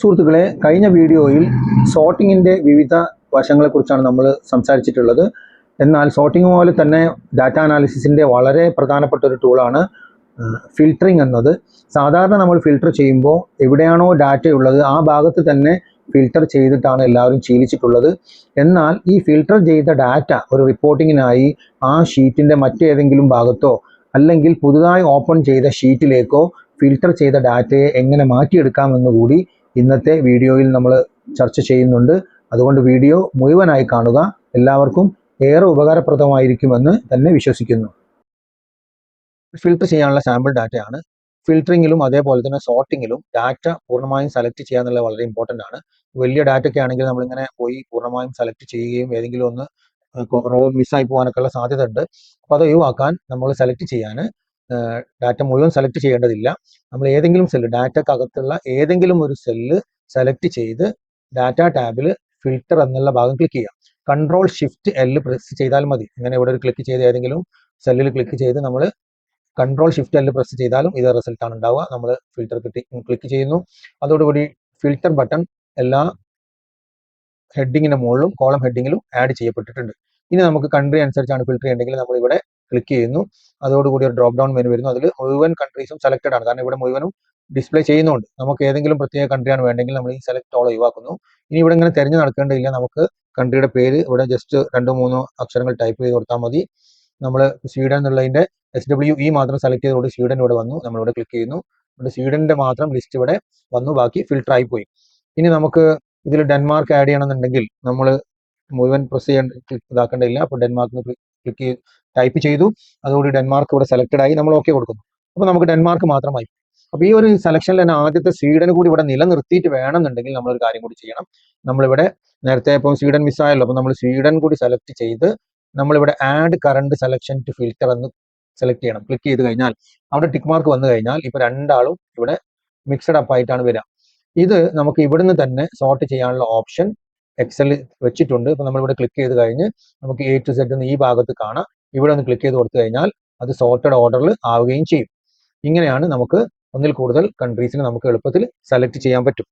സുഹൃത്തുക്കളെ കഴിഞ്ഞ വീഡിയോയിൽ സോർട്ടിങ്ങിന്റെ വിവിധ വശങ്ങളെക്കുറിച്ചാണ് നമ്മൾ സംസാരിച്ചിട്ടുള്ളത്. എന്നാൽ സോർട്ടിംഗ് പോലെ തന്നെ ഡാറ്റ അനാലിസിസിന്റെ വളരെ പ്രധാനപ്പെട്ട ഒരു ടൂളാണ് ഫിൽറ്ററിംഗ് എന്നത്. സാധാരണ നമ്മൾ ഫിൽട്ടർ ചെയ്യുമ്പോൾ എവിടെയാണോ ഡാറ്റ ഉള്ളത് ആ ഭാഗത്ത് തന്നെ ഫിൽട്ടർ ചെയ്തിട്ടാണ് എല്ലാവരും ശീലിച്ചിട്ടുള്ളത്. എന്നാൽ ഈ ഫിൽട്ടർ ചെയ്ത ഡാറ്റ ഒരു റിപ്പോർട്ടിങ്ങിനായി ആ ഷീറ്റിന്റെ മറ്റേതെങ്കിലും ഭാഗത്തോ അല്ലെങ്കിൽ പുതുതായി ഓപ്പൺ ചെയ്ത ഷീറ്റിലേക്കോ ഫിൽട്ടർ ചെയ്ത ഡാറ്റയെ എങ്ങനെ മാറ്റിയെടുക്കാമെന്ന് കൂടി ഇന്നത്തെ വീഡിയോയിൽ നമ്മൾ ചർച്ച ചെയ്യുന്നുണ്ട്. അതുകൊണ്ട് വീഡിയോ മുഴുവനായി കാണുക. എല്ലാവർക്കും ഏറെ ഉപകാരപ്രദമായിരിക്കുമെന്ന് തന്നെ വിശ്വസിക്കുന്നു. ഫിൽട്ടർ ചെയ്യാനുള്ള സാമ്പിൾ ഡാറ്റയാണ്. ഫിൽറ്ററിങ്ങിലും അതേപോലെ തന്നെ സോർട്ടിങ്ങിലും ഡാറ്റ പൂർണമായും സെലക്ട് ചെയ്യുക എന്നുള്ളത് വളരെ ഇമ്പോർട്ടന്റ് ആണ്. വലിയ ഡാറ്റ ഒക്കെ ആണെങ്കിൽ നമ്മളിങ്ങനെ പോയി പൂർണമായും സെലക്ട് ചെയ്യുകയും ഏതെങ്കിലും ഒന്ന് റോ മിസ്സായി പോകാനൊക്കെ ഉള്ള സാധ്യത ഉണ്ട്. അപ്പോൾ അത് ഒഴിവാക്കാൻ നമ്മൾ സെലക്ട് ചെയ്യാൻ ഡാറ്റ മുഴുവൻ സെലക്ട് ചെയ്യേണ്ടതില്ല. നമ്മൾ ഏതെങ്കിലും സെല്ല് ഡാറ്റക്കകത്തുള്ള ഏതെങ്കിലും ഒരു സെല്ല് സെലക്ട് ചെയ്ത് ഡാറ്റ ടാബിൽ ഫിൽറ്റർ എന്നുള്ള ഭാഗം ക്ലിക്ക് ചെയ്യാം. കൺട്രോൾ ഷിഫ്റ്റ് എൽ പ്രസ് ചെയ്താൽ മതി. ഇങ്ങനെ ഇവിടെ ഒരു ക്ലിക്ക് ചെയ്ത് ഏതെങ്കിലും സെല്ലിൽ ക്ലിക്ക് ചെയ്ത് നമ്മൾ കൺട്രോൾ ഷിഫ്റ്റ് എൽ പ്രസ് ചെയ്താലും ഇതേ റിസൾട്ട് ആണ് ഉണ്ടാവുക. നമ്മൾ ഫിൽറ്റർ കിട്ടി ക്ലിക്ക് ചെയ്യുന്നു. അതോടുകൂടി ഫിൽറ്റർ ബട്ടൺ എല്ലാ ഹെഡിങ്ങിന്റെ മുകളിലും കോളം ഹെഡിങ്ങിലും ആഡ് ചെയ്യപ്പെട്ടിട്ടുണ്ട്. ഇനി നമുക്ക് കൺട്രി അനുസരിച്ചാണ് ഫിൽറ്റർ ചെയ്യേണ്ടെങ്കിൽ നമ്മൾ ഇവിടെ ക്ലിക്ക് ചെയ്യുന്നു. അതോടുകൂടി ഒരു ഡ്രോപ്പ് ഡൗൺ മെനു വരുന്നു. അതിൽ മുഴുവൻ കൺട്രീസും സെലക്റ്റഡ് ആണ്. കാരണം ഇവിടെ മുഴുവനും ഡിസ്പ്ലേ ചെയ്യുന്നുണ്ട്. നമുക്ക് ഏതെങ്കിലും പ്രത്യേക കൺട്രിയാണ് വേണ്ടെങ്കിൽ നമ്മൾ ഈ സെലക്ട് ഓൾ ഒഴിവാക്കുന്നു. ഇനി ഇവിടെ ഇങ്ങനെ തിരഞ്ഞു നടക്കേണ്ടതില്ല. നമുക്ക് കൺട്രിയുടെ പേര് ഇവിടെ ജസ്റ്റ് രണ്ടോ മൂന്നോ അക്ഷരങ്ങൾ ടൈപ്പ് ചെയ്ത് കൊടുത്താൽ മതി. നമ്മൾ സ്വീഡൻ എന്നുള്ളതിന്റെ എസ് ഡബ്ല്യു ഇ മാത്രം സെലക്ട് ചെയ്തുകൊണ്ട് സ്വീഡൻ ഇവിടെ വന്നു. നമ്മളിവിടെ ക്ലിക്ക് ചെയ്യുന്നു. ഇവിടെ സ്വീഡന്റെ മാത്രം ലിസ്റ്റ് ഇവിടെ വന്നു. ബാക്കി ഫിൽട്ടർ ആയി പോയി. ഇനി നമുക്ക് ഇതിൽ ഡെൻമാർക്ക് ആഡ് ചെയ്യണമെന്നുണ്ടെങ്കിൽ നമ്മൾ മുഴുവൻ പ്രസ് ചെയ്യേണ്ട ഇതാക്കേണ്ടതില്ല. അപ്പോൾ ഡെൻമാർക്കിന് ക്ലിക്ക് ടൈപ്പ് ചെയ്തു. അതുകൊണ്ട് ഡെൻമാർക്ക് ഇവിടെ സെലക്റ്റഡ് ആയി. നമ്മൾ ഓക്കെ കൊടുക്കുന്നു. അപ്പോൾ നമുക്ക് ഡെൻമാർക്ക് മാത്രമായി. അപ്പോൾ ഈ ഒരു സെലക്ഷനിൽ തന്നെ ആദ്യത്തെ സ്വീഡൻ കൂടി ഇവിടെ നിലനിർത്തിയിട്ട് വേണമെന്നുണ്ടെങ്കിൽ നമ്മളൊരു കാര്യം കൂടി ചെയ്യണം. നമ്മളിവിടെ നേരത്തെ ഇപ്പം സ്വീഡൻ മിസ്സായല്ലോ അപ്പോൾ നമ്മൾ സ്വീഡൻ കൂടി സെലക്ട് ചെയ്ത് നമ്മളിവിടെ add current selection to filter എന്ന് സെലക്ട് ചെയ്യണം. ക്ലിക്ക് ചെയ്ത് കഴിഞ്ഞാൽ അവിടെ ടിക്ക് മാർക്ക് വന്നു കഴിഞ്ഞാൽ ഇപ്പൊ രണ്ടാളും ഇവിടെ മിക്സഡ് അപ്പ് ആയിട്ടാണ് വരിക. ഇത് നമുക്ക് ഇവിടുന്ന് തന്നെ സോർട്ട് ചെയ്യാനുള്ള ഓപ്ഷൻ എക്സൽ വെച്ചിട്ടുണ്ട്. ഇപ്പൊ നമ്മളിവിടെ ക്ലിക്ക് ചെയ്ത് കഴിഞ്ഞ് നമുക്ക് എ ടു സെറ്റ് ഈ ഭാഗത്ത് കാണാം. ഇവിടെ ഒന്ന് ക്ലിക്ക് ചെയ്ത് കൊടുത്തു കഴിഞ്ഞാൽ അത് സോർട്ടഡ് ഓർഡറിൽ ആവുകയും ചെയ്യും. ഇങ്ങനെയാണ് നമുക്ക് ഒന്നിൽ കൂടുതൽ കൺട്രീസിനെ നമുക്ക് എളുപ്പത്തിൽ സെലക്ട് ചെയ്യാൻ പറ്റും.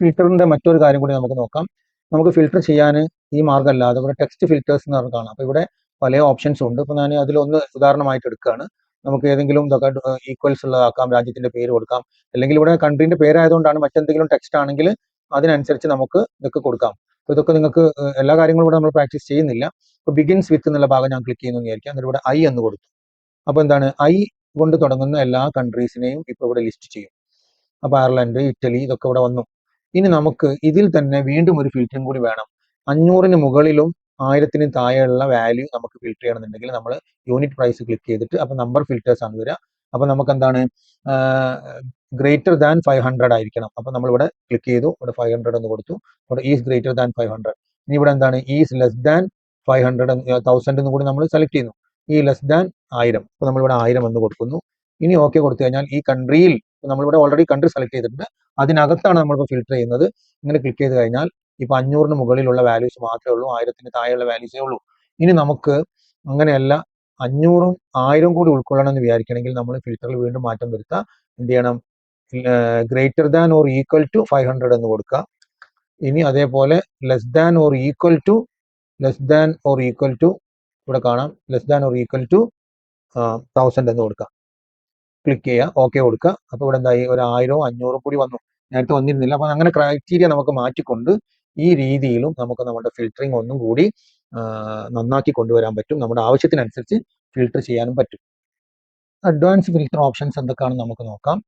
ഫിൽറ്ററിന്റെ മറ്റൊരു കാര്യം കൂടി നമുക്ക് നോക്കാം. നമുക്ക് ഫിൽറ്റർ ചെയ്യാൻ ഈ മാർഗമല്ലാതെ ഇവിടെ ടെക്സ്റ്റ് ഫിൽറ്റേഴ്സ് എന്ന് പറഞ്ഞ് കാണാം അപ്പോൾ ഇവിടെ പല ഓപ്ഷൻസ് ഉണ്ട്. അപ്പോൾ ഞാൻ അതിലൊന്ന് ഉദാഹരണമായിട്ട് എടുക്കുകയാണ്. നമുക്ക് ഏതെങ്കിലും ഇതൊക്കെ ഈക്വൽസ് ഉള്ളതാക്കാം രാജ്യത്തിന്റെ പേര് കൊടുക്കാം. അല്ലെങ്കിൽ ഇവിടെ കൺട്രീന്റെ പേരായതുകൊണ്ടാണ് മറ്റെന്തെങ്കിലും ടെക്സ്റ്റ് ആണെങ്കിൽ അതിനനുസരിച്ച് നമുക്ക് ഇതൊക്കെ കൊടുക്കാം. അപ്പോൾ ഇതൊക്കെ നിങ്ങൾക്ക് എല്ലാ കാര്യങ്ങളും ഇവിടെ നമ്മൾ പ്രാക്ടീസ് ചെയ്യുന്നില്ല. അപ്പോൾ ബിഗിൻസ് വിത്ത് എന്നുള്ള ഭാഗം ഞാൻ ക്ലിക്ക് ചെയ്യുന്നു വിചാരിക്കാം. എന്നിട്ട് ഇവിടെ ഐ എന്ന് കൊടുത്തു. അപ്പോൾ എന്താണ്? ഐ കൊണ്ട് തുടങ്ങുന്ന എല്ലാ കൺട്രീസിനെയും ഇപ്പോൾ ഇവിടെ ലിസ്റ്റ് ചെയ്യും. അപ്പോൾ അയർലൻഡ് ഇറ്റലി ഇതൊക്കെ ഇവിടെ വന്നു. ഇനി നമുക്ക് ഇതിൽ തന്നെ വീണ്ടും ഒരു ഫിൽറ്ററിംഗ് കൂടി വേണം. അഞ്ഞൂറിന് മുകളിലും ആയിരത്തിന് താഴെയുള്ള വാല്യൂ നമുക്ക് ഫിൽറ്റർ ചെയ്യണമെന്നുണ്ടെങ്കിൽ നമ്മൾ യൂണിറ്റ് പ്രൈസ് ക്ലിക്ക് ചെയ്തിട്ട് അപ്പോൾ നമ്പർ ഫിൽറ്റേഴ്സ് ആണ് വരിക. അപ്പോൾ നമുക്ക് എന്താണ് ഗ്രേറ്റർ ദാൻ ഫൈവ് ഹൺഡ്രഡ് ആയിരിക്കണം. അപ്പോൾ നമ്മൾ ഇവിടെ ക്ലിക്ക് ചെയ്തു. ഇവിടെ ഫൈവ് ഹൺഡ്രഡ് എന്ന് കൊടുത്തു. ഇവിടെ is greater than five hundred ഇനി ഇവിടെ എന്താണ്? Is less than five hundred thousand എന്ന് കൂടി നമ്മൾ സെലക്ട് ചെയ്യുന്നു. ഈ ലെസ് ദാൻ ആയിരം. അപ്പോൾ നമ്മളിവിടെ ആയിരം എന്ന് കൊടുക്കുന്നു. ഇനി ഓക്കെ കൊടുത്തു കഴിഞ്ഞാൽ ഈ കൺട്രിയിൽ നമ്മളിവിടെ ഓൾറെഡി കൺട്രി സെലക്ട് ചെയ്തിട്ടുണ്ട്. അതിനകത്താണ് നമ്മളിപ്പോൾ ഫിൽറ്റർ ചെയ്യുന്നത്. ഇങ്ങനെ ക്ലിക്ക് ചെയ്ത് കഴിഞ്ഞാൽ ഇപ്പൊ അഞ്ഞൂറിന് മുകളിലുള്ള വാല്യൂസ് മാത്രമേ ഉള്ളൂ. ആയിരത്തിന് താഴെയുള്ള വാല്യൂസേ ഉള്ളൂ. ഇനി നമുക്ക് അങ്ങനെയല്ല അഞ്ഞൂറും ആയിരം കൂടി ഉൾക്കൊള്ളണം എന്ന് വിചാരിക്കണമെങ്കിൽ നമ്മൾ ഫിൽറ്ററിൽ വീണ്ടും മാറ്റം വരുത്താം. എന്ത് ചെയ്യണം? Greater than or equal to five hundred എന്ന് കൊടുക്കുക ഇനി അതേപോലെ less than or equal to less than or equal to ഇവിടെ കാണാം. Less than or equal to thousand എന്ന് കൊടുക്കുക ക്ലിക്ക് ചെയ്യുക ഓക്കെ കൊടുക്കുക അപ്പോൾ ഇവിടെ എന്തായി? ഒരു ആയിരവും അഞ്ഞൂറും കൂടി വന്നു. നേരത്തെ വന്നിരുന്നില്ല. അപ്പോൾ അങ്ങനെ ക്രൈറ്റീരിയ നമുക്ക് മാറ്റിക്കൊണ്ട് ഈ രീതിയിലും നമുക്ക് നമ്മുടെ ഫിൽറ്ററിങ് ഒന്നും കൂടി നന്നാക്കി കൊണ്ടുവരാൻ പറ്റും. നമ്മുടെ ആവശ്യത്തിനനുസരിച്ച് ഫിൽട്ടർ ചെയ്യാനും പറ്റും. അഡ്വാൻസ് ഫിൽറ്റർ ഓപ്ഷൻസ് എന്തൊക്കെയാണെന്ന് നമുക്ക് നോക്കാം.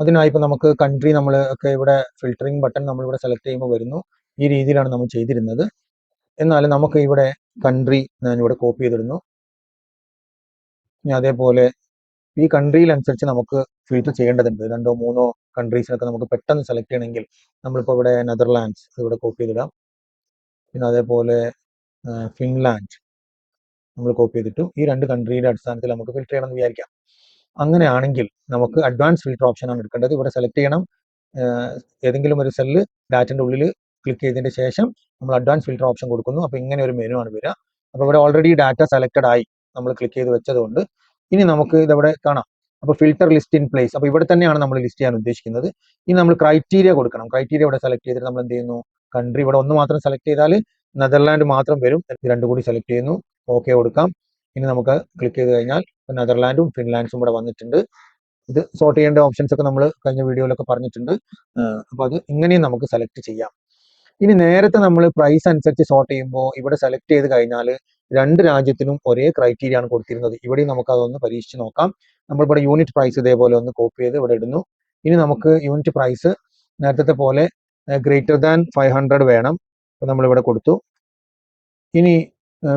അതിനായി ഇപ്പോൾ നമുക്ക് കൺട്രി നമ്മൾ ഒക്കെ ഇവിടെ ഫിൽറ്ററിംഗ് ബട്ടൺ നമ്മളിവിടെ സെലക്ട് ചെയ്യുമ്പോൾ വരുന്നു. ഈ രീതിയിലാണ് നമ്മൾ ചെയ്തിരുന്നത്. എന്നാൽ നമുക്ക് ഇവിടെ കൺട്രി ഞാൻ ഇവിടെ കോപ്പി ചെയ്തിടുന്നു അതേപോലെ ഈ കൺട്രിയിലനുസരിച്ച് നമുക്ക് ഫിൽറ്റർ ചെയ്യേണ്ടതുണ്ട്. രണ്ടോ മൂന്നോ കൺട്രീസിനൊക്കെ നമുക്ക് പെട്ടെന്ന് സെലക്ട് ചെയ്യണമെങ്കിൽ നമ്മളിപ്പോൾ ഇവിടെ നെതർലാൻഡ്സ് ഇവിടെ കോപ്പി ചെയ്തിടാം. പിന്നെ അതേപോലെ ഫിൻലാൻഡ് നമ്മൾ കോപ്പി ചെയ്തിട്ടു. ഈ രണ്ട് കൺട്രിയുടെ അടിസ്ഥാനത്തിൽ നമുക്ക് ഫിൽറ്റർ ചെയ്യണം എന്ന് വിചാരിക്കാം. അങ്ങനെയാണെങ്കിൽ നമുക്ക് അഡ്വാൻസ് ഫിൽറ്റർ ഓപ്ഷൻ ആണ് എടുക്കേണ്ടത്. ഇവിടെ സെലക്ട് ചെയ്യണം. ഏതെങ്കിലും ഒരു സെല്ല് ഡാറ്റിന്റെ ഉള്ളിൽ ക്ലിക്ക് ചെയ്തതിന് ശേഷം നമ്മൾ അഡ്വാൻസ് ഫിൽറ്റർ ഓപ്ഷൻ കൊടുക്കുന്നു. അപ്പോൾ ഇങ്ങനെ ഒരു മെനു ആണ് വരിക. അപ്പോൾ ഇവിടെ ഓൾറെഡി ഡാറ്റ സെലക്റ്റഡ് ആയി നമ്മൾ ക്ലിക്ക് ചെയ്ത് വെച്ചതുകൊണ്ട് ഇനി നമുക്ക് ഇതവിടെ കാണാം. അപ്പോൾ ഫിൽട്ടർ ലിസ്റ്റ് ഇൻ പ്ലേസ് അപ്പോൾ ഇവിടെ തന്നെയാണ് നമ്മൾ ലിസ്റ്റ് ചെയ്യാൻ ഉദ്ദേശിക്കുന്നത്. ഇനി നമ്മൾ ക്രൈറ്റീരിയ കൊടുക്കണം. ക്രൈറ്റീരിയ ഇവിടെ സെലക്ട് ചെയ്തിട്ട് നമ്മൾ എന്ത് ചെയ്യുന്നു? കൺട്രി ഇവിടെ ഒന്ന് മാത്രം സെലക്ട് ചെയ്താൽ നെതർലാൻഡ് മാത്രം വരും. രണ്ടു കൂടി സെലക്ട് ചെയ്യുന്നു. ഓക്കെ കൊടുക്കാം. ഇനി നമുക്ക് ക്ലിക്ക് ചെയ്ത് കഴിഞ്ഞാൽ നെതർലാൻഡും ഫിൻലാൻഡ്സും ഇവിടെ വന്നിട്ടുണ്ട്. ഇത് സോർട്ട് ചെയ്യേണ്ട ഓപ്ഷൻസ് ഒക്കെ നമ്മൾ കഴിഞ്ഞ വീഡിയോയിലൊക്കെ പറഞ്ഞിട്ടുണ്ട്. അപ്പോൾ അത് ഇങ്ങനെയും നമുക്ക് സെലക്ട് ചെയ്യാം. ഇനി നേരത്തെ നമ്മൾ പ്രൈസ് അനുസരിച്ച് സോർട്ട് ചെയ്യുമ്പോൾ ഇവിടെ സെലക്ട് ചെയ്ത് കഴിഞ്ഞാൽ രണ്ട് രാജ്യത്തിനും ഒരേ ക്രൈറ്റീരിയ ആണ് കൊടുത്തിരുന്നത്. ഇവിടെയും നമുക്ക് അതൊന്ന് പരീക്ഷിച്ച് നോക്കാം. നമ്മൾ ഇവിടെ യൂണിറ്റ് പ്രൈസ് ഇതേപോലെ ഒന്ന് കോപ്പി ചെയ്ത് ഇവിടെ ഇടുന്നു. ഇനി നമുക്ക് യൂണിറ്റ് പ്രൈസ് നേരത്തെ പോലെ ഗ്രേറ്റർ ദാൻ ഫൈവ് ഹൺഡ്രഡ് വേണം. അപ്പോൾ നമ്മളിവിടെ കൊടുത്തു. ഇനി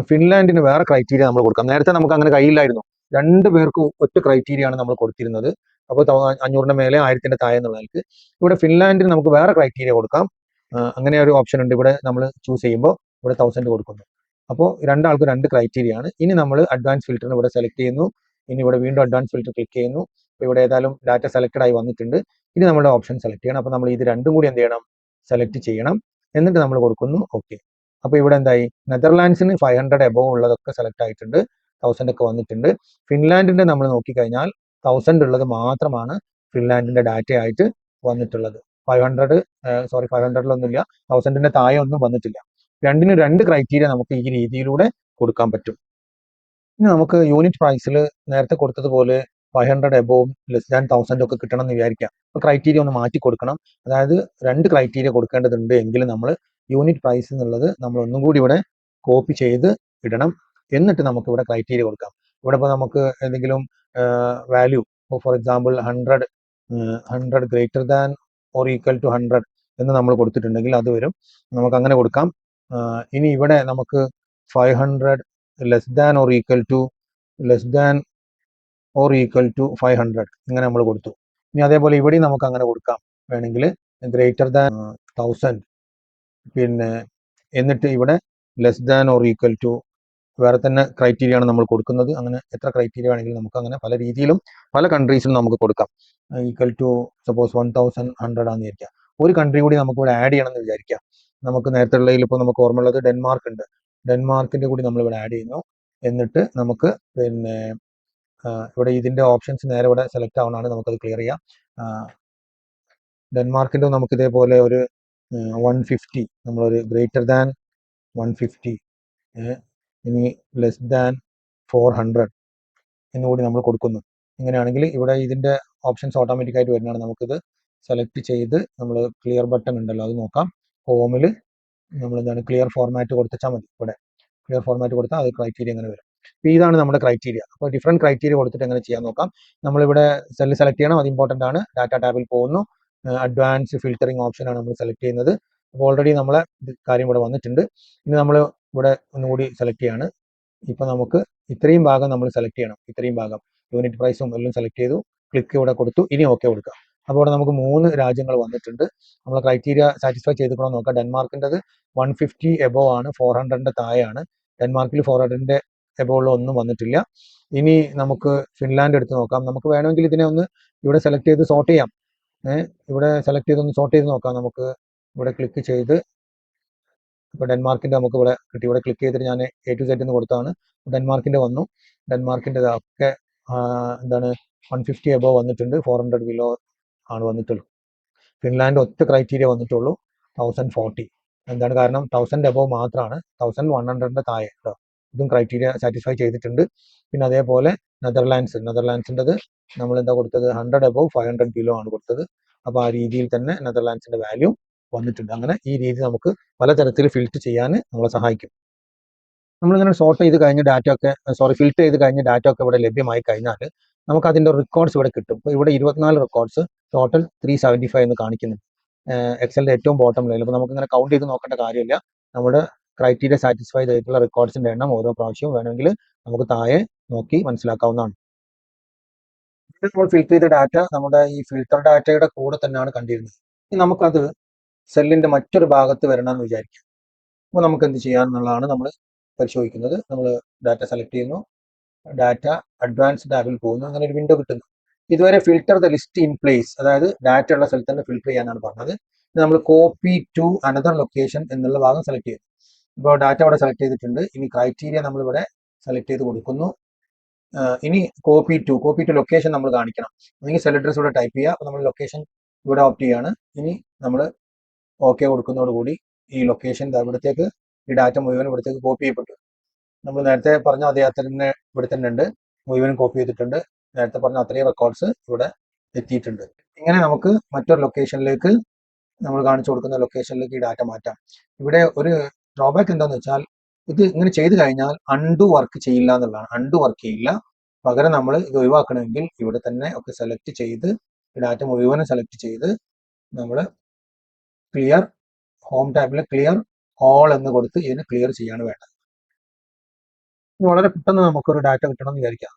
ഫിൻലാൻഡിന് വേറെ ക്രൈറ്റീരിയ നമ്മൾ കൊടുക്കാം. നേരത്തെ നമുക്ക് അങ്ങനെ കഴിയില്ലായിരുന്നു രണ്ട് പേർക്ക് ഒറ്റ ക്രൈറ്റീരിയ ആണ് നമ്മൾ കൊടുത്തിരുന്നത്. അപ്പോൾ അഞ്ഞൂറിന്റെ മേലെ ആയിരത്തിന്റെ താഴെ എന്നുള്ള നിലയ്ക്ക്. ഇവിടെ ഫിൻലാൻഡിന് നമുക്ക് വേറെ ക്രൈറ്റീരിയ കൊടുക്കാം. അങ്ങനെ ഒരു ഓപ്ഷൻ ഉണ്ട്. ഇവിടെ നമ്മൾ ചൂസ് ചെയ്യുമ്പോൾ ഇവിടെ തൗസൻഡ് കൊടുക്കുന്നു. അപ്പോൾ രണ്ടാൾക്കും രണ്ട് ക്രൈറ്റീരിയ ആണ്. ഇനി നമ്മൾ അഡ്വാൻസ് ഫിൽറ്ററിന് ഇവിടെ സെലക്ട് ചെയ്യുന്നു. ഇനി ഇവിടെ വീണ്ടും അഡ്വാൻസ് ഫിൽറ്റർ ക്ലിക്ക് ചെയ്യുന്നു. അപ്പോൾ ഇവിടെ ഏതായാലും ഡാറ്റ സെലക്ട് ആയി വന്നിട്ടുണ്ട്. ഇനി നമ്മുടെ ഓപ്ഷൻ സെലക്ട് ചെയ്യണം. അപ്പോൾ നമ്മൾ ഇത് രണ്ടും കൂടി എന്ത് ചെയ്യണം? സെലക്ട് ചെയ്യണം. എന്നിട്ട് നമ്മൾ കൊടുക്കുന്നു. ഓക്കെ അപ്പോൾ ഇവിടെ എന്തായി? നെതർലാൻഡ്സിന് ഫൈവ് ഹൺഡ്രഡ് എബോവ് ഉള്ളതൊക്കെ സെലക്ട് ആയിട്ടുണ്ട്. തൗസൻഡ് ഒക്കെ വന്നിട്ടുണ്ട്. ഫിൻലാൻഡിന്റെ നമ്മൾ നോക്കിക്കഴിഞ്ഞാൽ തൗസൻഡ് ഉള്ളത് മാത്രമാണ് ഫിൻലാൻഡിന്റെ ഡാറ്റയായിട്ട് വന്നിട്ടുള്ളത്. ഫൈവ് ഹൺഡ്രഡ് സോറി ഫൈവ് ഹൺഡ്രഡിലൊന്നുമില്ല തൗസൻഡിന്റെ താഴെ ഒന്നും വന്നിട്ടില്ല. രണ്ടിനും രണ്ട് ക്രൈറ്റീരിയ നമുക്ക് ഈ രീതിയിലൂടെ കൊടുക്കാൻ പറ്റും. ഇനി നമുക്ക് യൂണിറ്റ് പ്രൈസിൽ നേരത്തെ കൊടുത്തതുപോലെ ഫൈവ് ഹൺഡ്രഡ് എബോവും ലെസ് ദാൻ തൗസൻഡ് ഒക്കെ കിട്ടണം എന്ന് വിചാരിക്കാം. അപ്പോൾ ക്രൈറ്റീരിയ ഒന്ന് മാറ്റി കൊടുക്കണം. അതായത് രണ്ട് ക്രൈറ്റീരിയ കൊടുക്കേണ്ടതുണ്ട് എങ്കിൽ നമ്മൾ യൂണിറ്റ് പ്രൈസ് എന്നുള്ളത് നമ്മൾ ഒന്നും കൂടി ഇവിടെ കോപ്പി ചെയ്ത് ഇടണം. എന്നിട്ട് നമുക്ക് ഇവിടെ ക്രൈറ്റീരിയ കൊടുക്കാം. ഇവിടെ ഇപ്പോൾ നമുക്ക് എന്തെങ്കിലും വാല്യൂ ഇപ്പോൾ for example hundred hundred greater than or equal to hundred എന്ന് നമ്മൾ കൊടുത്തിട്ടുണ്ടെങ്കിൽ അത് വരും. നമുക്ക് അങ്ങനെ കൊടുക്കാം. ഇനി ഇവിടെ നമുക്ക് five hundred less than or equal to less than or equal to five hundred ഇങ്ങനെ നമ്മൾ കൊടുത്തു. ഇനി അതേപോലെ ഇവിടെയും നമുക്ക് അങ്ങനെ കൊടുക്കാം. വേണമെങ്കിൽ ഗ്രേറ്റർ ദാൻ തൗസൻഡ് പിന്നെ എന്നിട്ട് ഇവിടെ less than or equal to വേറെ തന്നെ ക്രൈറ്റീരിയ ആണ് നമ്മൾ കൊടുക്കുന്നത്. അങ്ങനെ എത്ര ക്രൈറ്റീരിയ ആണെങ്കിലും നമുക്ക് അങ്ങനെ പല രീതിയിലും പല കൺട്രീസിലും നമുക്ക് കൊടുക്കാം. Equal to suppose one thousand hundred ആണെന്ന് വിചാരിക്കാം ഒരു കൺട്രി കൂടി നമുക്ക് ഇവിടെ ആഡ് ചെയ്യണം എന്ന് നമുക്ക് നേരത്തെ ഉള്ളതിൽ ഇപ്പോൾ നമുക്ക് ഓർമ്മയുള്ളത് ഡെൻമാർക്ക് ഉണ്ട്. ഡെൻമാർക്കിന്റെ കൂടി നമ്മൾ ഇവിടെ ആഡ് ചെയ്യുന്നു. എന്നിട്ട് നമുക്ക് പിന്നെ ഇവിടെ ഇതിന്റെ ഓപ്ഷൻസ് നേരെ ഇവിടെ സെലക്ട് ആവണമാണ് നമുക്കത് ക്ലിയർ ചെയ്യാം. ഡെൻമാർക്കിന്റെ നമുക്ക് ഇതേപോലെ ഒരു വൺ ഫിഫ്റ്റി നമ്മളൊരു ഗ്രേറ്റർ ദാൻ വൺ ഫിഫ്റ്റി ഇനി ലെസ് ദാൻ ഫോർ ഹൺഡ്രഡ് എന്നുകൂടി നമ്മൾ കൊടുക്കുന്നു. ഇങ്ങനെയാണെങ്കിൽ ഇവിടെ ഇതിന്റെ ഓപ്ഷൻസ് ഓട്ടോമാറ്റിക് ആയിട്ട് വരുന്നതാണ്. നമുക്കിത് സെലക്ട് ചെയ്ത് നമ്മൾ ക്ലിയർ ബട്ടൺ ഉണ്ടല്ലോ അത് നോക്കാം. ഹോമിൽ നമ്മൾ എന്താണ് ക്ലിയർ ഫോർമാറ്റ് കൊടുത്താൽ മതി. ഇവിടെ ക്ലിയർ ഫോർമാറ്റ് കൊടുത്താൽ അത് ക്രൈറ്റീരിയ അങ്ങനെ വരും. അപ്പോൾ ഇതാണ് നമ്മുടെ ക്രൈറ്റീരിയ അപ്പോൾ ഡിഫറെന്റ് ക്രൈറ്റീരിയ കൊടുത്തിട്ട് എങ്ങനെ ചെയ്യാൻ നോക്കാം? നമ്മളിവിടെ സെൽ സെലക്ട് ചെയ്യണം. അത് ഇമ്പോർട്ടന്റ് ആണ്. ഡാറ്റ ടാബിൽ പോകുന്നു. അഡ്വാൻസ് ഫിൽറ്ററിംഗ് ഓപ്ഷനാണ് നമ്മൾ സെലക്ട് ചെയ്യുന്നത്. അപ്പോൾ ഓൾറെഡി നമ്മളെ കാര്യം ഇവിടെ വന്നിട്ടുണ്ട്. ഇനി നമ്മൾ ഇവിടെ ഒന്നുകൂടി സെലക്ട് ചെയ്യാണ്. ഇപ്പൊ നമുക്ക് ഇത്രയും ഭാഗം നമ്മൾ സെലക്ട് ചെയ്യണം. ഇത്രയും ഭാഗം. യൂണിറ്റ് പ്രൈസും എല്ലാം സെലക്ട് ചെയ്തു. ക്ലിക്ക് ഇവിടെ കൊടുത്തു. ഇനി ഓക്കെ കൊടുക്കാം. അപ്പോൾ ഇവിടെ നമുക്ക് മൂന്ന് രാജ്യങ്ങൾ വന്നിട്ടുണ്ട്. നമ്മൾ ക്രൈറ്റീരിയ സാറ്റിസ്ഫൈ ചെയ്തിക്കണോ നോക്കാം. ഡെൻമാർക്കിന്റെത് വൺ ഫിഫ്റ്റി എബോ ആണ് ഫോർ ഹൺഡ്രഡിന്റെ താഴെയാണ്. ഡെൻമാർക്കിൽ ഫോർ ഹൺഡ്രഡിന്റെ ഉള്ള ഒന്നും വന്നിട്ടില്ല. ഇനി നമുക്ക് ഫിൻലാൻഡ് എടുത്ത് നോക്കാം. നമുക്ക് വേണമെങ്കിൽ ഇതിനെ ഒന്ന് ഇവിടെ സെലക്ട് ചെയ്ത് സോർട്ട് ചെയ്യാം. ഇവിടെ സെലക്ട് ചെയ്ത് ഒന്ന് സോർട്ട് ചെയ്ത് നോക്കാം നമുക്ക് ഇവിടെ ക്ലിക്ക് ചെയ്ത്. ഇപ്പോൾ ഡെൻമാർക്കിന്റെ നമുക്ക് ഇവിടെ കിട്ടി. ഇവിടെ ക്ലിക്ക് ചെയ്തിട്ട് ഞാൻ എ ടു സെറ്റ് എന്ന് കൊടുത്താണ്. ഡെൻമാർക്കിന്റെ വന്നു. ഡെൻമാർക്കിന്റെ ഒക്കെ എന്താണ് വൺ ഫിഫ്റ്റി എബോ വന്നിട്ടുണ്ട്. ഫോർ ഹൺഡ്രഡ് കിലോ ആണ് വന്നിട്ടുള്ളൂ. ഫിൻലാൻഡ് ഒറ്റ ക്രൈറ്റീരിയ വന്നിട്ടുള്ളൂ തൗസൻഡ് ഫോർട്ടി എന്താണ് കാരണം? തൗസൻഡ് എബോവ് മാത്രമാണ് തൗസൻഡ് വൺ ഹൺഡ്രഡിന്റെ താഴെ കേട്ടോ ഇതും ക്രൈറ്റീരിയ സാറ്റിസ്ഫൈ ചെയ്തിട്ടുണ്ട്. പിന്നെ അതേപോലെ നെതർലാൻഡ്സ് നെതർലാൻഡ്സിന്റെത് നമ്മൾ എന്താ കൊടുത്തത്? Hundred above five hundred kilo ആണ് കൊടുത്തത്. അപ്പോൾ ആ രീതിയിൽ തന്നെ നെതർലാൻഡ്സിന്റെ വാല്യൂ വന്നിട്ടുണ്ട്. അങ്ങനെ ഈ രീതി നമുക്ക് പലതരത്തിൽ ഫിൽറ്റ് ചെയ്യാൻ നമ്മളെ സഹായിക്കും. നമ്മളിങ്ങനെ ഷോർട്ട് ചെയ്ത് കഴിഞ്ഞ ഡാറ്റ ഒക്കെ സോറി ഫിൽറ്റർ ചെയ്ത് കഴിഞ്ഞ ഡാറ്റ ഒക്കെ ഇവിടെ ലഭ്യമായി കഴിഞ്ഞാൽ നമുക്ക് അതിന്റെ റെക്കോർഡ്സ് ഇവിടെ കിട്ടും. ഇപ്പോൾ ഇവിടെ ഇരുപത്തിനാല് records total three seventy five എന്ന് കാണിക്കുന്നുണ്ട് എക്സലിന്റെ ഏറ്റവും ബോട്ടം ലൈനിൽ അപ്പോൾ നമുക്കിങ്ങനെ കൗണ്ട് ചെയ്ത് നോക്കേണ്ട കാര്യമില്ല. നമ്മുടെ ക്രൈറ്റീരിയ സാറ്റിസ്ഫൈ ചെയ്തിട്ടുള്ള റെക്കോർഡ്സിന്റെ എണ്ണം ഓരോ പ്രാവശ്യവും വേണമെങ്കിൽ നമുക്ക് താഴെ നോക്കി മനസ്സിലാക്കാവുന്നതാണ്. നമ്മൾ ഫിൽറ്റർ ചെയ്ത ഡാറ്റ നമ്മുടെ ഈ ഫിൽറ്റർ ഡാറ്റയുടെ കൂടെ തന്നെയാണ് കണ്ടിരുന്നത്. ഇനി നമുക്കത് സെല്ലിന്റെ മറ്റൊരു ഭാഗത്ത് വരണമെന്ന് വിചാരിക്കാം. അപ്പോൾ നമുക്ക് എന്ത് ചെയ്യാമെന്നുള്ളതാണ് നമ്മൾ പരിശോധിക്കുന്നത്. നമ്മൾ ഡാറ്റ സെലക്ട് ചെയ്യുന്നു. ഡാറ്റ അഡ്വാൻസ്ഡ് ടാബിൽ പോകുന്നു. അങ്ങനെ ഒരു വിൻഡോ കിട്ടുന്നു. ഇതുവരെ filter the list in place അതായത് ഡാറ്റ ഉള്ള സ്ഥലത്ത് തന്നെ ഫിൽറ്റർ ചെയ്യാനാണ് പറഞ്ഞത്. നമ്മൾ കോപ്പി ടു അനദർ ലൊക്കേഷൻ എന്നുള്ള ഭാഗം സെലക്ട് ചെയ്തു. ഇപ്പോൾ ഡാറ്റ ഇവിടെ സെലക്ട് ചെയ്തിട്ടുണ്ട്. ഇനി ക്രൈറ്റീരിയ നമ്മൾ ഇവിടെ സെലക്ട് ചെയ്ത് കൊടുക്കുന്നു. ഇനി copy to copy to location നമ്മൾ കാണിക്കണം. അല്ലെങ്കിൽ സെൽ അഡ്രസ് ഇവിടെ ടൈപ്പ് ചെയ്യുക. അപ്പോൾ നമ്മൾ ലൊക്കേഷൻ ഇവിടെ ഓപ്റ്റ് ചെയ്യാണ്. ഇനി നമ്മൾ ഓക്കെ കൊടുക്കുന്നതോടുകൂടി ഈ ലൊക്കേഷൻ ഇവിടത്തേക്ക് ഈ ഡാറ്റ മുഴുവൻ ഇവിടത്തേക്ക് കോപ്പി ചെയ്യപ്പെട്ടു. നമ്മൾ നേരത്തെ പറഞ്ഞ അതേ തന്നെ ഇവിടെ തന്നെ ഉണ്ട്. മുഴുവനും കോപ്പി ചെയ്തിട്ടുണ്ട്. നേരത്തെ പറഞ്ഞ അത്രയും റെക്കോർഡ്സ് ഇവിടെ എത്തിയിട്ടുണ്ട്. ഇങ്ങനെ നമുക്ക് മറ്റൊരു ലൊക്കേഷനിലേക്ക് നമ്മൾ കാണിച്ചു കൊടുക്കുന്ന ലൊക്കേഷനിലേക്ക് ഈ ഡാറ്റ മാറ്റാം. ഇവിടെ ഒരു ഡ്രോബാക്ക് എന്താണെന്ന് വെച്ചാൽ ഇത് ഇങ്ങനെ ചെയ്തു കഴിഞ്ഞാൽ അൺഡു വർക്ക് ചെയ്യില്ല എന്നുള്ളതാണ്. അൺഡു വർക്ക് ചെയ്യില്ല. പകരം നമ്മൾ ഇത് ഒഴിവാക്കണമെങ്കിൽ ഇവിടെ തന്നെ ഒക്കെ സെലക്ട് ചെയ്ത് ഡാറ്റ മുഴുവനും സെലക്ട് ചെയ്ത് നമ്മൾ ക്ലിയർ ഹോം ടാബിൽ ക്ലിയർ ഓൾ എന്ന് കൊടുത്ത് ഇതിന് ക്ലിയർ ചെയ്യാണ് വേണ്ടത്. വളരെ പെട്ടെന്ന് നമുക്കൊരു ഡാറ്റ കിട്ടണം എന്ന് വിചാരിക്കാം.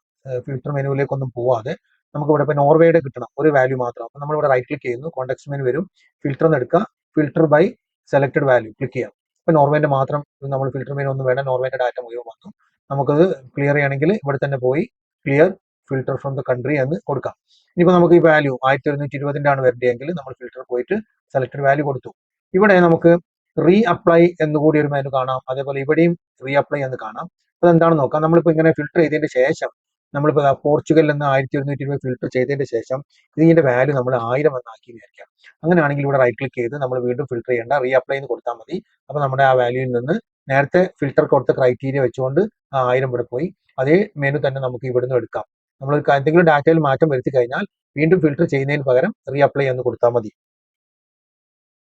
ഫിൽട്ടർ മെനുവിലേക്കൊന്നും പോവാതെ നമുക്ക് ഇവിടെ ഇപ്പോൾ നോർവേയുടെ കിട്ടണം ഒരു വാല്യൂ മാത്രം. നമ്മൾ ഇവിടെ റൈറ്റ് ക്ലിക്ക് ചെയ്യുന്നു കോൺടാക്ട് മെനു വരും. ഫിൽറ്റർ എന്ന് എടുക്കുക. Filter by selected value click ചെയ്യാം. ഇപ്പോൾ നോർവേന്റെ മാത്രം നമ്മൾ ഫിൽറ്റർ മെനു ഒന്നും വേണം നോർവേന്റെ ഡാറ്റ മുഴുവൻ വന്നു. നമുക്കത് ക്ലിയർ ചെയ്യണമെങ്കിൽ ഇവിടെ തന്നെ പോയി clear filter from the country എന്ന് കൊടുക്കാം. ഇനിയിപ്പോൾ നമുക്ക് ഈ വാല്യൂ ആയിരത്തി ഒരുന്നൂറ്റി ഇരുപതിന്റെ ആണ് വരേണ്ടതെങ്കിൽ നമ്മൾ ഫിൽറ്റർ പോയിട്ട് സെലക്ടഡ് വാല്യൂ കൊടുത്തു. ഇവിടെ നമുക്ക് റീ അപ്ലൈ എന്നുകൂടി ഒരു മെനു കാണാം. അതേപോലെ ഇവിടെയും റീ അപ്ലൈ എന്ന് കാണാം. അതെന്താണെന്ന് നോക്കാം. നമ്മളിപ്പോൾ ഇങ്ങനെ ഫിൽറ്റർ ചെയ്തതിന് ശേഷം നമ്മളിപ്പോൾ പോർച്ചുഗലിൽ നിന്ന് ആയിരത്തി ഒരുന്നൂറ്റി ഇരുപത് ഫിൽട്ടർ ചെയ്തതിന് ശേഷം ഇതിന്റെ വാല്യൂ നമ്മൾ ആയിരം എന്നാക്കി വിചാരിക്കാം. അങ്ങനെയാണെങ്കിൽ ഇവിടെ റൈറ്റ് ക്ലിക്ക് ചെയ്ത് നമ്മൾ വീണ്ടും ഫിൽട്ടർ ചെയ്യേണ്ട റീ അപ്ലൈ എന്ന് കൊടുത്താൽ മതി. അപ്പോൾ നമ്മുടെ ആ വാല്യൂയിൽ നിന്ന് നേരത്തെ ഫിൽട്ടർ കൊടുത്ത ക്രൈറ്റീരിയ വെച്ചുകൊണ്ട് ആ ആയിരം ഇവിടെ പോയി. അതേ മെനു തന്നെ നമുക്ക് ഇവിടുന്ന് എടുക്കാം. നമ്മൾ എന്തെങ്കിലും ഡാറ്റയിൽ മാറ്റം വരുത്തി കഴിഞ്ഞാൽ വീണ്ടും ഫിൽട്ടർ ചെയ്യുന്നതിന് പകരം റീ അപ്ലൈ എന്ന് കൊടുത്താൽ മതി.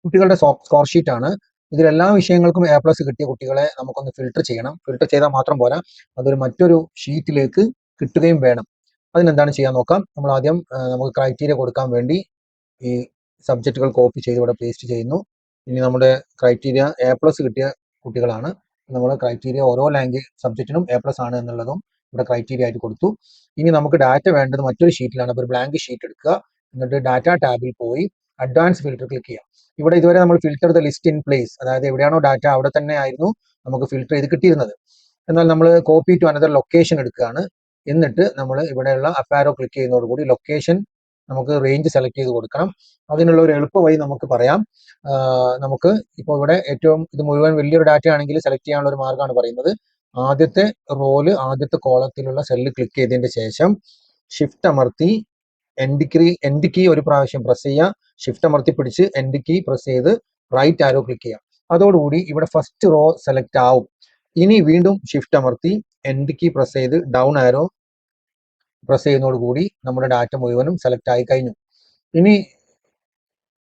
കുട്ടികളുടെ സ്കോർ ഷീറ്റ് ആണ്. ഇതിലെല്ലാ വിഷയങ്ങൾക്കും എ പ്ലസ് കിട്ടിയ കുട്ടികളെ നമുക്കൊന്ന് ഫിൽട്ടർ ചെയ്യണം. ഫിൽട്ടർ ചെയ്താൽ മാത്രം പോരാ. അതൊരു മറ്റൊരു ഷീറ്റിലേക്ക് കിട്ടുകയും വേണം. അതിനെന്താണ് ചെയ്യാൻ നോക്കാം? നമ്മൾ ആദ്യം നമുക്ക് ക്രൈറ്റീരിയ കൊടുക്കാൻ വേണ്ടി ഈ സബ്ജക്റ്റുകൾ കോപ്പി ചെയ്ത് ഇവിടെ പേസ്റ്റ് ചെയ്യുന്നു. ഇനി നമ്മുടെ ക്രൈറ്റീരിയ എ പ്ലസ് കിട്ടിയ കുട്ടികളാണ്. നമ്മൾ ക്രൈറ്റീരിയ ഓരോ ലാംഗ്വേജ് സബ്ജക്റ്റിനും എ പ്ലസ് ആണ് എന്നുള്ളതും ഇവിടെ ക്രൈറ്റീരിയ ആയിട്ട് കൊടുത്തു. ഇനി നമുക്ക് ഡാറ്റ വേണ്ടത് മറ്റൊരു ഷീറ്റിലാണ് അപ്പോൾ ഒരു ബ്ലാങ്ക് ഷീറ്റ് എടുക്കുക. എന്നിട്ട് ഡാറ്റ ടാബിൽ പോയി അഡ്വാൻസ് ഫിൽറ്റർ ക്ലിക്ക് ചെയ്യാം. ഇവിടെ ഇതുവരെ നമ്മൾ filter the list in place അതായത് എവിടെയാണോ ഡാറ്റ അവിടെ തന്നെ ആയിരുന്നു നമുക്ക് ഫിൽറ്റർ ചെയ്ത് കിട്ടിയിരുന്നത്. എന്നാൽ നമ്മൾ കോപ്പി ടു അനദർ ലൊക്കേഷൻ എടുക്കുകയാണ്. എന്നിട്ട് നമ്മൾ ഇവിടെയുള്ള അപ്പാരോ ക്ലിക്ക് ചെയ്യുന്നതോടുകൂടി ലൊക്കേഷൻ നമുക്ക് റേഞ്ച് സെലക്ട് ചെയ്ത് കൊടുക്കണം. അതിനുള്ള ഒരു എളുപ്പ വഴി നമുക്ക് പറയാം. നമുക്ക് ഇപ്പോൾ ഇവിടെ ഏറ്റവും ഇത് മുഴുവൻ വലിയൊരു ഡാറ്റ ആണെങ്കിൽ സെലക്ട് ചെയ്യാനുള്ള ഒരു മാർഗമാണ് പറയുന്നത്. ആദ്യത്തെ റോൽ ആദ്യത്തെ കോളത്തിലുള്ള സെല്ല് ക്ലിക്ക് ചെയ്തതിന്റെ ശേഷം ഷിഫ്റ്റ് അമർത്തി എൻഡ് കീ എൻഡ് കീ ഒരു പ്രാവശ്യം പ്രസ് ചെയ്യുക. ഷിഫ്റ്റ് അമർത്തി പിടിച്ച് എൻഡ് കീ പ്രസ് ചെയ്ത് റൈറ്റ് ആരോ ക്ലിക്ക് ചെയ്യാം അതോടുകൂടി ഇവിടെ ഫസ്റ്റ് റോ സെലക്ട് ആവും. ഇനി വീണ്ടും ഷിഫ്റ്റ് അമർത്തി എൻഡ് കീ പ്രസ് ചെയ്ത് ഡൗൺ ആരോ പ്രസ് ചെയ്യുന്നതോടുകൂടി നമ്മുടെ ഡാറ്റ മുഴുവനും സെലക്ട് ആയി കഴിഞ്ഞു. ഇനി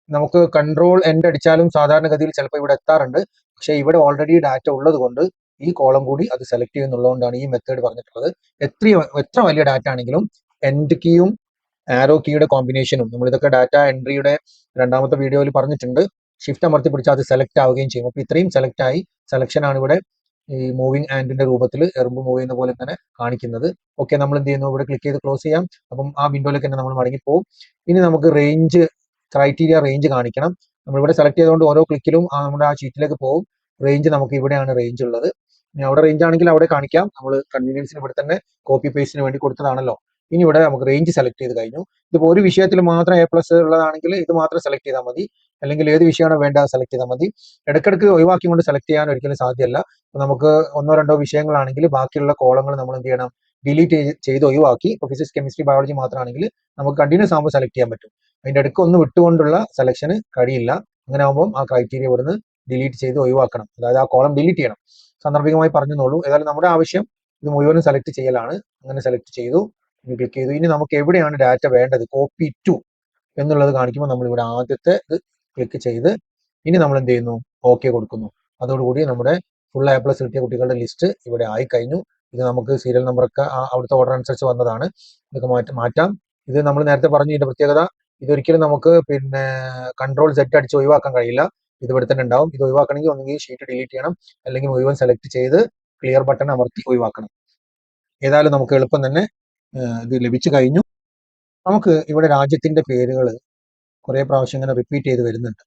നമുക്ക് കൺട്രോൾ എൻഡ് അടിച്ചാലും സാധാരണഗതിയിൽ ചിലപ്പോൾ ഇവിടെ എത്താറുണ്ട്. പക്ഷേ ഇവിടെ ഓൾറെഡി ഡാറ്റ ഉള്ളത് കൊണ്ട് ഈ കോളം കൂടി അത് സെലക്ട് ചെയ്യുന്നുള്ളതുകൊണ്ടാണ് ഈ മെത്തേഡ് പറഞ്ഞിട്ടുള്ളത്. എത്ര എത്ര വലിയ ഡാറ്റ ആണെങ്കിലും എൻഡ് കീയും ആരോ കീയുടെ കോമ്പിനേഷനും നമ്മൾ ഇതൊക്കെ ഡാറ്റ എൻട്രിയുടെ രണ്ടാമത്തെ വീഡിയോയിൽ പറഞ്ഞിട്ടുണ്ട്. ഷിഫ്റ്റ് അമർത്തി പിടിച്ചാൽ അത് സെലക്ട് ആവുകയും ചെയ്യും. അപ്പോൾ ഇത്രയും സെലക്ട് ആയി സെലക്ഷൻ ആണ് ഇവിടെ ഈ മൂവിങ് ആൻഡിന്റെ രൂപത്തിൽ എറുമ്പ് മൂവ് ചെയ്യുന്ന പോലെ തന്നെ കാണിക്കുന്നത്. ഓക്കെ നമ്മൾ എന്ത് ചെയ്യുന്നു? ഇവിടെ ക്ലിക്ക് ചെയ്ത് ക്ലോസ് ചെയ്യാം. അപ്പം ആ വിൻഡോയിലേക്ക് തന്നെ നമ്മൾ പോകും ഇനി നമുക്ക് റേഞ്ച് ക്രൈറ്റീരിയ റേഞ്ച് കാണിക്കണം. നമ്മൾ ഇവിടെ സെലക്ട് ചെയ്തുകൊണ്ട് ഓരോ ക്ലിക്കിലും നമ്മുടെ ആ ഷീറ്റിലേക്ക് പോകും റേഞ്ച് നമുക്ക് ഇവിടെയാണ് റേഞ്ച് ഉള്ളത്. അവിടെ റേഞ്ച് ആണെങ്കിൽ അവിടെ കാണിക്കാം. നമ്മൾ കൺവീനിയൻസിന് ഇവിടെ തന്നെ കോപ്പി പേസ്റ്റിന് വേണ്ടി കൊടുത്തതാണല്ലോ. ഇനി ഇവിടെ നമുക്ക് റേഞ്ച് സെലക്ട് ചെയ്ത് കഴിഞ്ഞു. ഇതിപ്പോൾ ഒരു വിഷയത്തിൽ മാത്രം എ പ്ലസ് ഉള്ളതാണെങ്കിൽ ഇത് മാത്രം സെലക്ട് ചെയ്താൽ മതി. അല്ലെങ്കിൽ ഏത് വിഷയമാണോ വേണ്ട സെലക്ട് ചെയ്താൽ മതി. ഇടയ്ക്കിടയ്ക്ക് ഒഴിവാക്കി കൊണ്ട് സെലക്ട് ചെയ്യാൻ ഒരിക്കലും സാധ്യമല്ല. നമുക്ക് ഒന്നോ രണ്ടോ വിഷയങ്ങളാണെങ്കിൽ ബാക്കിയുള്ള കോളങ്ങൾ നമ്മൾ എന്ത് ചെയ്യണം? ഡിലീറ്റ് ചെയ്ത് ഒഴിവാക്കി. ഇപ്പോൾ ഫിസിക്സ് കെമിസ്ട്രി ബയോളജി മാത്രമാണെങ്കിൽ നമുക്ക് കണ്ടിന്യൂസ് ആകുമ്പോൾ സെലക്ട് ചെയ്യാൻ പറ്റും. അതിന്റെ ഇടയ്ക്ക് ഒന്ന് വിട്ടുകൊണ്ടുള്ള സെലക്ഷന് കഴിയില്ല. അങ്ങനെ ആകുമ്പോൾ ആ ക്രൈറ്റീരിയ ഇവിടുന്ന് ഡിലീറ്റ് ചെയ്ത് ഒഴിവാക്കണം. അതായത് ആ കോളം ഡിലീറ്റ് ചെയ്യണം. സാന്ദർഭികമായി പറഞ്ഞെന്നുള്ളൂ ഏതായാലും നമ്മുടെ ആവശ്യം ഇത് മുഴുവനും സെലക്ട് ചെയ്യലാണ്. അങ്ങനെ സെലക്ട് ചെയ്തു. ക്ലിക്ക് ചെയ്തു. ഇനി നമുക്ക് എവിടെയാണ് ഡാറ്റ വേണ്ടത്? കോപ്പി ടു എന്നുള്ളത് കാണിക്കുമ്പോൾ നമ്മൾ ഇവിടെ ആദ്യത്തെ ഇത് ക്ലിക്ക് ചെയ്ത് ഇനി നമ്മൾ എന്ത് ചെയ്യുന്നു ഓക്കെ കൊടുക്കുന്നു. അതോടുകൂടി നമ്മുടെ ഫുൾ എ പ്ലസ് കിട്ടിയ കുട്ടികളുടെ ലിസ്റ്റ് ഇവിടെ ആയി കഴിഞ്ഞു ഇത് നമുക്ക് സീരിയൽ നമ്പറൊക്കെ അവിടുത്തെ ഓർഡർ അനുസരിച്ച് വന്നതാണ്. ഇതൊക്കെ മാറ്റി മാറ്റാം. ഇത് നമ്മൾ നേരത്തെ പറഞ്ഞു ഇതിന്റെ പ്രത്യേകത ഇതൊരിക്കലും നമുക്ക് പിന്നെ കൺട്രോൾ സെറ്റ് അടിച്ച് ഒഴിവാക്കാൻ കഴിയില്ല. ഇത് ഇവിടെ തന്നെ ഉണ്ടാവും. ഇത് ഒഴിവാക്കണമെങ്കിൽ ഒന്നുകിൽ ഷീറ്റ് ഡിലീറ്റ് ചെയ്യണം. അല്ലെങ്കിൽ മുഴുവൻ സെലക്ട് ചെയ്ത് ക്ലിയർ ബട്ടൺ അമർത്തി ഒഴിവാക്കണം. ഏതായാലും നമുക്ക് എളുപ്പം തന്നെ ഇത് ലഭിച്ചു കഴിഞ്ഞു. നമുക്ക് ഇവിടെ രാജ്യത്തിന്റെ പേരുകൾ കുറേ പ്രാവശ്യം ഇങ്ങനെ റിപ്പീറ്റ് ചെയ്ത് വരുന്നുണ്ട്.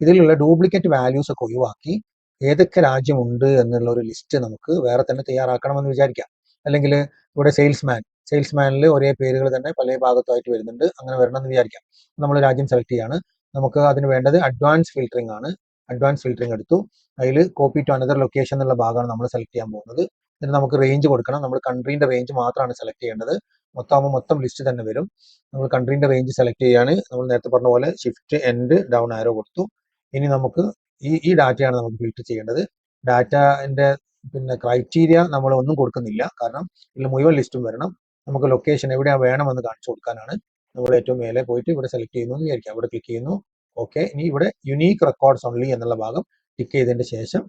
ഇതിലുള്ള ഡ്യൂപ്ലിക്കേറ്റ് വാല്യൂസ് ഒക്കെ ഒഴിവാക്കി ഏതൊക്കെ രാജ്യമുണ്ട് എന്നുള്ള ഒരു ലിസ്റ്റ് നമുക്ക് വേറെ തന്നെ തയ്യാറാക്കണമെന്ന് വിചാരിക്കാം. അല്ലെങ്കിൽ ഇവിടെ സെയിൽസ്മാൻ സെയിൽസ്മാനിൽ ഒരേ പേരുകൾ തന്നെ പല ഭാഗത്തായിട്ട് വരുന്നുണ്ട്. അങ്ങനെ വരണമെന്ന് വിചാരിക്കാം. നമ്മൾ രാജ്യം സെലക്ട് ചെയ്യാണ്. നമുക്ക് അതിന് വേണ്ടത് അഡ്വാൻസ് ഫിൽറ്ററിംഗ് ആണ്. അഡ്വാൻസ് ഫിൽറ്ററിംഗ് എടുത്തു. അതിൽ കോപ്പി ടു അനദർ ലൊക്കേഷൻ എന്നുള്ള ഭാഗമാണ് നമ്മൾ സെലക്ട് ചെയ്യാൻ പോകുന്നത്. എന്നിട്ട് നമുക്ക് റേഞ്ച് കൊടുക്കണം. നമ്മൾ കൺട്രീന്റെ റേഞ്ച് മാത്രമാണ് സെലക്ട് ചെയ്യേണ്ടത്. മൊത്തമാകുമ്പോൾ മൊത്തം ലിസ്റ്റ് തന്നെ വരും. നമ്മൾ കൺട്രീന്റെ റേഞ്ച് സെലക്ട് ചെയ്യാണ്. നമ്മൾ നേരത്തെ പറഞ്ഞ പോലെ ഷിഫ്റ്റ് എൻഡ് ഡൗൺ ആരോ കൊടുത്തു. ഇനി നമുക്ക് ഈ ഈ ഡാറ്റയാണ് നമുക്ക് ഫിൽറ്റർ ചെയ്യേണ്ടത്. ഡാറ്റന്റെ പിന്നെ ക്രൈറ്റീരിയ നമ്മൾ ഒന്നും കൊടുക്കുന്നില്ല. കാരണം ഇതിൽ മുഴുവൻ ലിസ്റ്റും വരണം. നമുക്ക് ലൊക്കേഷൻ എവിടെയാണ് വേണമെന്ന് കാണിച്ചു കൊടുക്കാനാണ് നമ്മൾ ഏറ്റവും മേലെ പോയിട്ട് ഇവിടെ സെലക്ട് ചെയ്യുന്നു എന്ന് വിചാരിക്കാം. ഇവിടെ ക്ലിക്ക് ചെയ്യുന്നു. ഓക്കെ ഇനി ഇവിടെ യുണീക്ക് റെക്കോർഡ്സ് ഓൺലി എന്നുള്ള ഭാഗം ടിക്ക് ചെയ്തതിന് ശേഷം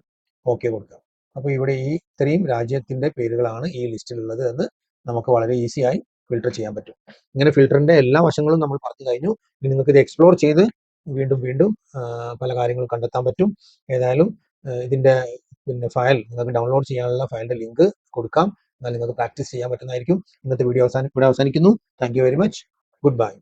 ഓക്കെ കൊടുക്കാം. അപ്പോൾ ഇവിടെ ഈ ഇത്രയും രാജ്യത്തിന്റെ പേരുകളാണ് ഈ ലിസ്റ്റിലുള്ളത് എന്ന് നമുക്ക് വളരെ ഈസിയായി ഫിൽട്ടർ ചെയ്യാൻ പറ്റും. ഇങ്ങനെ ഫിൽറ്ററിന്റെ എല്ലാ വശങ്ങളും നമ്മൾ പറഞ്ഞു കഴിഞ്ഞു. ഇനി നിങ്ങൾക്ക് ഇത് എക്സ്പ്ലോർ ചെയ്ത് വീണ്ടും വീണ്ടും പല കാര്യങ്ങളും കണ്ടെത്താൻ പറ്റും. ഏതായാലും ഇതിന്റെ പിന്നെ ഫയൽ നിങ്ങൾക്ക് ഡൗൺലോഡ് ചെയ്യാനുള്ള ഫയലിന്റെ ലിങ്ക് കൊടുക്കാം. എന്നാൽ നിങ്ങൾക്ക് പ്രാക്ടീസ് ചെയ്യാൻ പറ്റുന്നതായിരിക്കും. ഇന്നത്തെ വീഡിയോ അവസാനം ഇവിടെ അവസാനിക്കുന്നു. Thank very much goodbye